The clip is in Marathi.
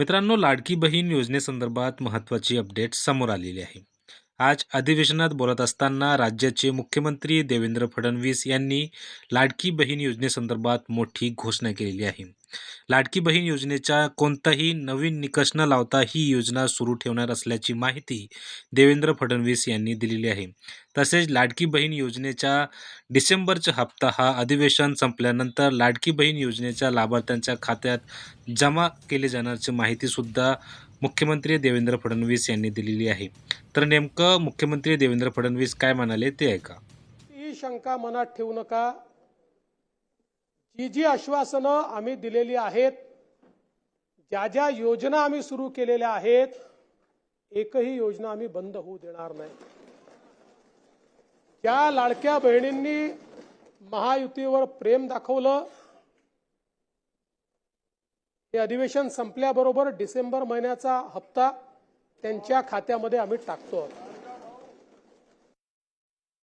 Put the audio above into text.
मित्रांनो लाडकी बहीण योजनेसंदर्भात महत्त्वाची अपडेट समोर आलेली आहे. आज अधिवेशनात बोलत असताना राज्याचे मुख्यमंत्री देवेंद्र फडणवीस यांनी लाडकी बहीण योजनेसंदर्भात मोठी घोषणा केलेली आहे. लाडकी बहीण योजनेचा कोणताही नवीन निकष न लावता ही योजना सुरू ठेवणार असल्याची माहिती देवेंद्र फडणवीस यांनी दिलेली आहे. तसेच लाडकी बहीण योजनेचा डिसेंबरचा हप्ता हा अधिवेशन संपल्यानंतर लाडकी बहीण योजनेच्या लाभार्थ्यांच्या खात्यात जमा केले जाण्याची माहितीसुद्धा मुख्यमंत्री देवेंद्र फडणवीस यांनी दिलेली आहे. तर नेमकं मुख्यमंत्री देवेंद्र फडणवीस काय म्हणाले ते ऐका. ही शंका मनात ठेवू नका. जी जी आश्वासनं आम्ही दिलेली आहेत ज्या ज्या योजना आम्ही सुरू केलेल्या आहेत एकही योजना आम्ही बंद होऊ देणार नाही. ज्या लाडक्या बहिणींनी महायुतीवर प्रेम दाखवलं हे अधिवेशन संपल्याबरोबर डिसेंबर महिन्याचा हप्ता त्यांच्या खात्यामध्ये आम्ही टाकतो आहोत.